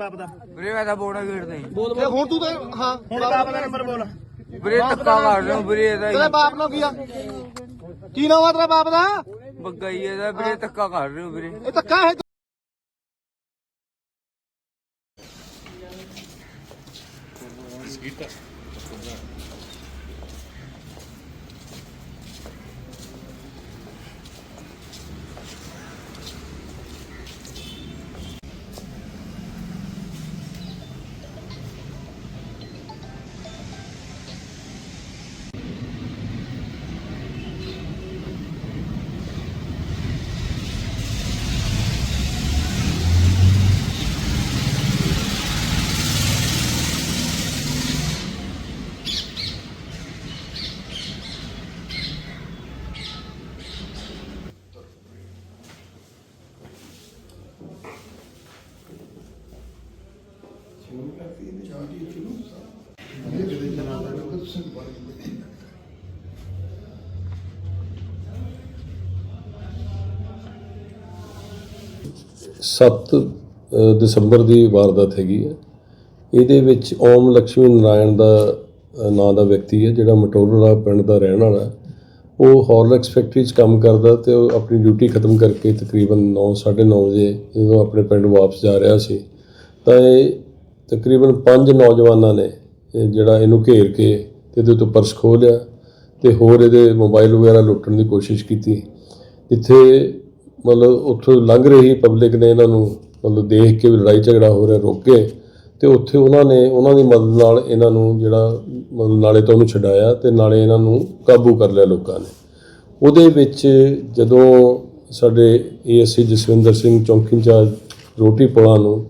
ਬਾਪ ਦਾ। ਵੀਰੇ ਮੈਂ ਤਾਂ ਬੋੜਾ ਗੇਟ ਤੇ ਤੇ ਹੁਣ ਤੂੰ ਤੇ ਹਾਂ ਹੁਣ ਬਾਪ ਦਾ ਨੰਬਰ ਬੋਲ। ਵੀਰੇ ਧੱਕਾ ਕਰ ਰਹੇ ਹੋ। ਵੀਰੇ ਤੇਰੇ ਇਹਦਾ ਬਾਪ ਨਾਲ ਕੀ ਆ? ਕੀ ਨਾਮ ਆ ਤੇਰੇ ਬਾਪ ਦਾ? ਬੱਗਾ ਹੀ ਇਹਦਾ ਵੀਰੇ ਧੱਕਾ ਕਰ ਰਹੇ ਹੋ ਵੀਰੇ। ਇਹ ਧੱਕਾ ਹੈ? ਸੱਤ ਦਸੰਬਰ ਦੀ ਵਾਰਦਾਤ ਹੈਗੀ ਹੈ। ਇਹਦੇ ਵਿੱਚ ਓਮ ਲక్ష్ਮੀ ਨਾਰਾਇਣ ਦਾ ਨਾਂ ਦਾ ਵਿਅਕਤੀ ਹੈ, ਜਿਹੜਾ ਮਟੋਰਲਾ ਪਿੰਡ ਦਾ ਰਹਿਣ ਵਾਲਾ ਉਹ ਹਾਰਲਿਕਸ ਫੈਕਟਰੀ 'ਚ ਕੰਮ ਕਰਦਾ ਤੇ ਉਹ ਆਪਣੀ ਡਿਊਟੀ ਖਤਮ ਕਰਕੇ ਤਕਰੀਬਨ 9:30 ਵਜੇ ਜਦੋਂ ਆਪਣੇ ਪਿੰਡ ਵਾਪਸ ਜਾ ਰਿਹਾ ਸੀ, ਤਾਂ ਇਹ ਤਕਰੀਬਨ ਪੰਜ ਨੌਜਵਾਨਾਂ ਨੇ ਜਿਹੜਾ ਇਹਨੂੰ ਘੇਰ ਕੇ ਤੇ ਇਹਦੇ ਤੋਂ ਪਰਸ ਖੋਹ ਲਿਆ ਤੇ ਹੋਰ ਇਹਦੇ ਮੋਬਾਈਲ ਵਗੈਰਾ ਲੁੱਟਣ ਦੀ ਕੋਸ਼ਿਸ਼ ਕੀਤੀ। ਜਿੱਥੇ ਮਤਲਬ ਉੱਥੋਂ ਲੰਘ ਰਹੀ ਪਬਲਿਕ ਨੇ ਇਹਨਾਂ ਨੂੰ ਮਤਲਬ ਦੇਖ ਕੇ ਵੀ ਲੜਾਈ ਝਗੜਾ ਹੋ ਰਿਹਾ, ਰੋਕੇ ਤੇ ਉੱਥੇ ਉਹਨਾਂ ਨੇ ਉਹਨਾਂ ਦੀ ਮਦਦ ਨਾਲ ਇਹਨਾਂ ਨੂੰ ਜਿਹੜਾ ਮਤਲਬ ਨਾਲੇ ਤੋਂ ਉਹਨੂੰ ਛਡਾਇਆ ਤੇ ਨਾਲੇ ਇਹਨਾਂ ਨੂੰ ਕਾਬੂ ਕਰ ਲਿਆ ਲੋਕਾਂ ਨੇ। ਉਹਦੇ ਵਿੱਚ ਜਦੋਂ ਸਾਡੇ ਏਐਸਸੀ ਜਸਵਿੰਦਰ ਸਿੰਘ ਚੌਂਕੀ ਇੰਚਾਰਜ ਰੋਟੀ ਪੁਲਾਂ ਨੂੰ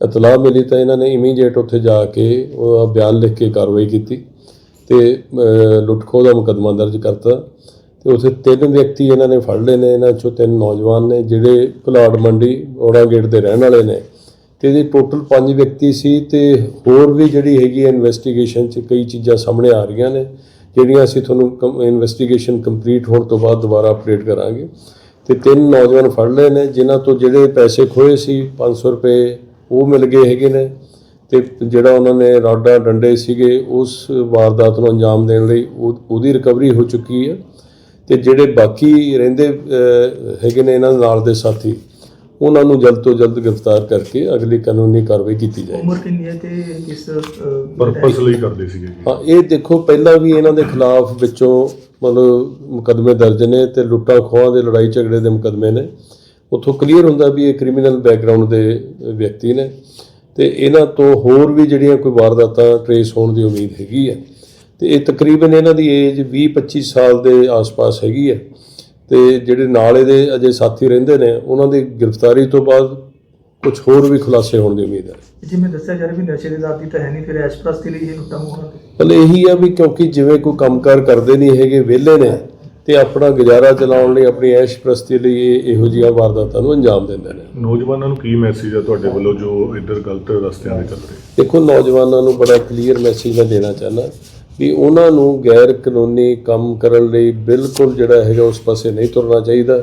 ਇਤਲਾਹ ਮਿਲੀ ਤਾਂ ਇਹਨਾਂ ਨੇ ਇਮੀਡੀਏਟ ਉੱਥੇ ਜਾ ਕੇ ਉਹ ਬਿਆਨ ਲਿਖ ਕੇ ਕਾਰਵਾਈ ਕੀਤੀ ਤੇ ਅਹ, ਲੁੱਟ-ਖੋਹ ਦਾ ਮੁਕੱਦਮਾ ਦਰਜ ਕਰਤਾ ਤੇ ਉੱਥੇ ਤਿੰਨ ਵਿਅਕਤੀ ਇਹਨਾਂ ਨੇ ਫੜ ਲਏ ਨੇ ਇਹਨਾਂ ਚੋਂ ਤਿੰਨ ਨੌਜਵਾਨ ਨੇ ਜਿਹੜੇ ਘੁਲਾੜ ਮੰਡੀ ਔੜਾ ਗੇਟ ਦੇ ਰਹਿਣ ਵਾਲੇ ਨੇ ਤੇ ਇਹਦੇ ਟੋਟਲ ਪੰਜ ਵਿਅਕਤੀ ਸੀ ਤੇ ਹੋਰ ਵੀ ਜਿਹੜੀ ਹੈਗੀ ਹੈ ਇਨਵੈਸਟੀਗੇਸ਼ਨ 'ਚ ਕਈ ਚੀਜ਼ਾਂ ਸਾਹਮਣੇ ਆ ਰਹੀਆਂ ਨੇ ਜਿਹੜੀਆਂ ਅਸੀਂ ਤੁਹਾਨੂੰ ਇਨਵੈਸਟੀਗੇਸ਼ਨ ਕੰਪਲੀਟ ਹੋਣ ਤੋਂ ਬਾਅਦ ਦੁਬਾਰਾ ਅਪਡੇਟ ਕਰਾਂਗੇ ਤੇ ਤਿੰਨ ਨੌਜਵਾਨ ਫੜ ਲਏ ਨੇ ਜਿਨ੍ਹਾਂ ਤੋਂ ਜਿਹੜੇ ਪੈਸੇ ਖੋਏ ਸੀ 500 ਰੁਪਏ ਉਹ ਮਿਲ ਗਏ ਹੈਗੇ ਨੇ ਤੇ ਜਿਹੜਾ ਉਹਨਾਂ ਨੇ ਰਾਡਾਂ ਡੰਡੇ ਸੀਗੇ ਉਸ ਵਾਰਦਾਤ ਨੂੰ ਅੰਜਾਮ ਦੇਣ ਲਈ ਉਹ- ਉਹਦੀ ਰਿਕਵਰੀ ਹੋ ਚੁੱਕੀ ਹੈ ਤੇ ਜਿਹੜੇ ਬਾਕੀ ਰਹਿੰਦੇ ਹੈਗੇ ਨੇ ਇਹਨਾਂ ਨਾਲ ਦੇ ਸਾਥੀ ਉਹਨਾਂ ਨੂੰ ਜਲਦ ਤੋਂ ਜਲਦ ਗ੍ਰਿਫਤਾਰ ਕਰਕੇ ਅਗਲੀ ਕਾਨੂੰਨੀ ਕਾਰਵਾਈ ਕੀਤੀ ਜਾਏਗੀ। ਉਮਰ ਕਿੰਨੀ ਹੈ ਤੇ ਕਿਸ ਪਰਪਸ ਲਈ ਕਰਦੇ ਸੀਗੇ ਹਾਂ ਇਹ ਦੇਖੋ ਪਹਿਲਾਂ ਵੀ ਇਹਨਾਂ ਦੇ ਖਿਲਾਫ ਵਿੱਚੋਂ ਮਤਲਬ ਮੁਕੱਦਮੇ ਦਰਜ ਨੇ ਤੇ ਲੁੱਟਾਂ ਖੋਹਾਂ ਦੇ ਲੜਾਈ ਝਗੜੇ ਦੇ ਮੁਕੱਦਮੇ ਨੇ। ਉੱਥੋਂ ਕਲੀਅਰ ਹੁੰਦਾ ਵੀ ਇਹ ਕ੍ਰਿਮੀਨਲ ਬੈਕਗ੍ਰਾਉਂਡ ਦੇ ਵਿਅਕਤੀ ਨੇ ਤੇ ਇਹਨਾਂ ਤੋਂ ਹੋਰ ਵੀ ਜਿਹੜੀਆਂ ਕੋਈ ਵਾਰਦਾਤਾਂ ਟਰੇਸ ਹੋਣ ਦੀ ਉਮੀਦ ਹੈਗੀ ਹੈ ਤੇ ਇਹ ਤਕਰੀਬਨ ਇਹਨਾਂ ਦੀ ਏਜ 20 25 ਸਾਲ ਦੇ ਆਸ-ਪਾਸ ਹੈਗੀ ਹੈ ਤੇ ਜਿਹੜੇ ਨਾਲ ਇਹਦੇ ਅਜੇ ਸਾਥੀ ਰਹਿੰਦੇ ਨੇ ਉਹਨਾਂ ਦੀ ਗ੍ਰਿਫਤਾਰੀ ਤੋਂ ਬਾਅਦ ਕੁਝ ਹੋਰ ਵੀ ਖੁਲਾਸੇ ਹੋਣ ਦੀ ਉਮੀਦ ਹੈ ਜਿਵੇਂ ਦੱਸਿਆ ਜਾ ਰਿਹਾ ਵੀ ਨਸ਼ੇ ਦੀ ਦਾਤੀ ਤਾਂ ਹੈ ਨਹੀਂ ਫਿਰ ਐਸ਼ ਪ੍ਰਸਤੀ ਲਈ ਇਹ ਲੁੱਟਾਂ ਹੋਣਾ ਮਤਲਬ ਇਹੀ ਆ ਵੀ ਕਿਉਂਕਿ ਜਿਵੇਂ ਕੋਈ ਕੰਮਕਾਰ ਕਰਦੇ ਨਹੀਂ ਹੈਗੇ ਵਿਹਲੇ ਨੇ ਤੇ ਆਪਣਾ ਗੁਜ਼ਾਰਾ ਚਲਾਉਣ ਲਈ ਆਪਣੀ ਐਸ਼ ਪ੍ਰਸਤੀ ਲਈ ਇਹ ਇਹੋ ਜਿਹੀਆਂ ਵਾਰਦਾਤਾਂ ਨੂੰ ਅੰਜਾਮ ਦਿੰਦੇ ਨੇ। ਨੌਜਵਾਨਾਂ ਨੂੰ ਕੀ ਮੈਸੇਜ ਹੈ ਤੁਹਾਡੇ ਵੱਲੋਂ ਜੋ ਇੱਧਰ ਗਲਤ ਰਸਤਿਆਂ ਤੇ ਚੱਲ ਰਹੇ? ਦੇਖੋ ਨੌਜਵਾਨਾਂ ਨੂੰ ਬੜਾ ਕਲੀਅਰ ਮੈਸੇਜ ਮੈਂ ਦੇਣਾ ਚਾਹੁੰਦਾ ਵੀ ਉਹਨਾਂ ਨੂੰ ਗੈਰ ਕਾਨੂੰਨੀ ਕੰਮ ਕਰਨ ਲਈ ਬਿਲਕੁਲ ਜਿਹੜਾ ਹੈਗਾ ਉਸ ਪਾਸੇ ਨਹੀਂ ਤੁਰਨਾ ਚਾਹੀਦਾ।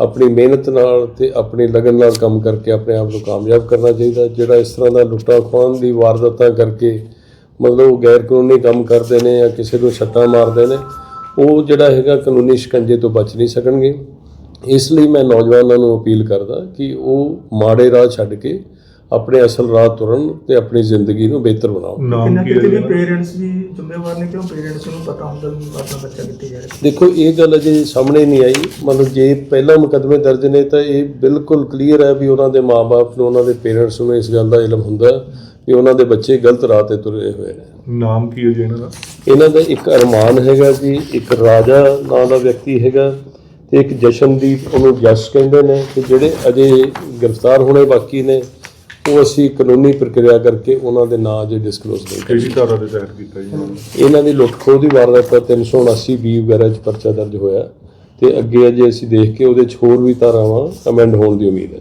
ਆਪਣੀ ਮਿਹਨਤ ਨਾਲ ਤੇ ਆਪਣੀ ਲਗਨ ਨਾਲ ਕੰਮ ਕਰਕੇ ਆਪਣੇ ਆਪ ਨੂੰ ਕਾਮਯਾਬ ਕਰਨਾ ਚਾਹੀਦਾ। ਜਿਹੜਾ ਇਸ ਤਰ੍ਹਾਂ ਦਾ ਲੁੱਟਾ ਖੋਹਣ ਦੀ ਵਾਰਦਾਤਾਂ ਕਰਕੇ ਮਤਲਬ ਉਹ ਗੈਰ ਕਾਨੂੰਨੀ ਕੰਮ ਕਰਦੇ ਨੇ ਜਾਂ ਕਿਸੇ ਨੂੰ ਸੱਟਾਂ ਮਾਰਦੇ ਨੇ ਉਹ ਜਿਹੜਾ ਹੈਗਾ ਕਾਨੂੰਨੀ ਸ਼ਿਕੰਜੇ ਤੋਂ ਬਚ ਨਹੀਂ ਸਕਣਗੇ। ਇਸ ਲਈ ਮੈਂ ਨੌਜਵਾਨਾਂ ਨੂੰ ਅਪੀਲ ਕਰਦਾ ਕਿ ਉਹ ਮਾੜੇ ਰਾਹ ਛੱਡ ਕੇ ਆਪਣੇ ਅਸਲ ਰਾਹ ਤੁਰਨ ਤੇ ਆਪਣੀ ਜ਼ਿੰਦਗੀ ਨੂੰ ਬਿਹਤਰ ਬਣਾਉਣ। ਕਿੰਨਾ ਕਿਤੇ ਵੀ ਪੇਰੈਂਟਸ ਵੀ ਜ਼ਿੰਮੇਵਾਰ ਨੇ ਕਿਉਂ ਪੇਰੈਂਟਸ ਨੂੰ ਪਤਾ ਹੁੰਦਾ ਵੀ ਆਪਣਾ ਬੱਚਾ ਕਿੱਥੇ ਜਾ ਰਿਹਾ? ਦੇਖੋ ਇਹ ਗੱਲ ਅਜੇ ਸਾਹਮਣੇ ਨਹੀਂ ਆਈ। ਮਤਲਬ ਜੇ ਪਹਿਲਾਂ ਮੁਕੱਦਮੇ ਦਰਜ ਨੇ ਤਾਂ ਇਹ ਬਿਲਕੁਲ ਕਲੀਅਰ ਹੈ ਵੀ ਉਹਨਾਂ ਦੇ ਮਾਪੇ ਨੂੰ ਉਹਨਾਂ ਦੇ ਪੇਰੈਂਟਸ ਨੂੰ ਇਸ ਗੱਲ ਦਾ ਇਲਮ ਹੁੰਦਾ। ਵੀ ਉਹਨਾਂ ਦੇ ਬੱਚੇ ਗਲਤ ਰਾਹ ਤੇ ਤੁਰੇ ਹੋਏ ਨੇ। ਨਾਮ ਕੀ ਹੈ ਜੀ ਇਹਨਾਂ ਦਾ? ਇਹਨਾਂ ਦਾ ਇੱਕ ਅਰਮਾਨ ਹੈਗਾ ਜੀ ਇੱਕ ਰਾਜਾ ਨਾਂ ਦਾ ਵਿਅਕਤੀ ਹੈਗਾ ਤੇ ਇੱਕ ਜਸ਼ਨਦੀਪ ਉਹਨੂੰ ਜਸ ਕਹਿੰਦੇ ਨੇ ਤੇ ਜਿਹੜੇ ਅਜੇ ਗ੍ਰਿਫਤਾਰ ਹੋਣੇ ਬਾਕੀ ਨੇ ਉਹ ਅਸੀਂ ਕਾਨੂੰਨੀ ਪ੍ਰਕਿਰਿਆ ਕਰਕੇ ਉਹਨਾਂ ਦੇ ਨਾਂ ਅਜੇ ਡਿਸਕਲੋਜ਼ ਨਹੀਂ ਕਰ ਕਿਹੜੀ ਧਾਰਾ ਦੇ ਤਹਿਤ ਕੀਤਾ ਜੀ? ਇਹਨਾਂ ਦੀ ਲੁੱਟ ਖੋਹ ਦੀ ਵਾਰਦਾਤ ਦਾ 379 ਬੀ ਵਗੈਰਾ 'ਚ ਪਰਚਾ ਦਰਜ ਹੋਇਆ ਤੇ ਅੱਗੇ ਅਜੇ ਅਸੀਂ ਦੇਖ ਕੇ ਉਹਦੇ 'ਚ ਹੋਰ ਵੀ ਧਾਰਾਵਾਂ ਅਮੈਂਡ ਹੋਣ ਦੀ ਉਮੀਦ ਹੈ।